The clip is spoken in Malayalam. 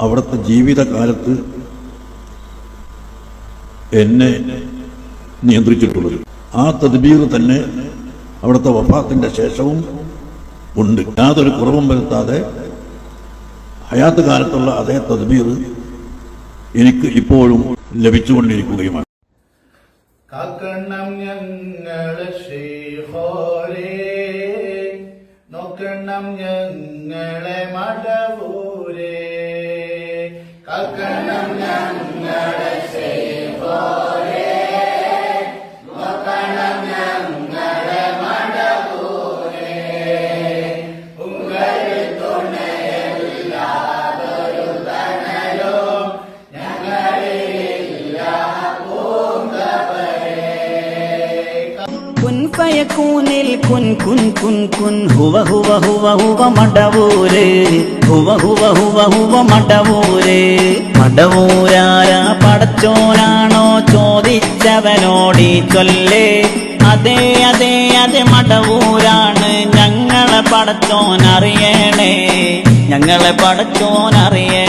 അവിടുത്തെ ജീവിതകാലത്ത് എന്നെ നിയന്ത്രിച്ചിട്ടുള്ളത്. ആ തദ്ബീർ തന്നെ അവിടുത്തെ വഫാത്തിന്റെ ശേഷവും ഉണ്ട്. യാതൊരു കുറവും വരുത്താതെ ഹയാത്ത് കാലത്തുള്ള അതേ തദ്ബീർ എനിക്ക് ഇപ്പോഴും ലഭിച്ചുകൊണ്ടിരിക്കുകയുമാണ്. ഞങ്ങളെ മടവൂരേ. കാക്കണം ഞങ്ങളെ കുൻ ഫയക്കൂനിൽ കുൻ കുൻ കുൻ കുൻ. ഹുവ ഹുവ ഹുവ ഹുവ മടവൂര്. ഹുവ ഹുവ ഹുവ ഹുവ മടവൂര്. മടവൂരാരാ പടച്ചോനാണോ ചോദിച്ചവനോടി ചൊല്ലേ. അതെ അതെ അതെ മടവൂരാണ് ഞങ്ങളെ പടച്ചോൻ അറിയണേ ഞങ്ങളെ പടച്ചോൻ അറിയണേ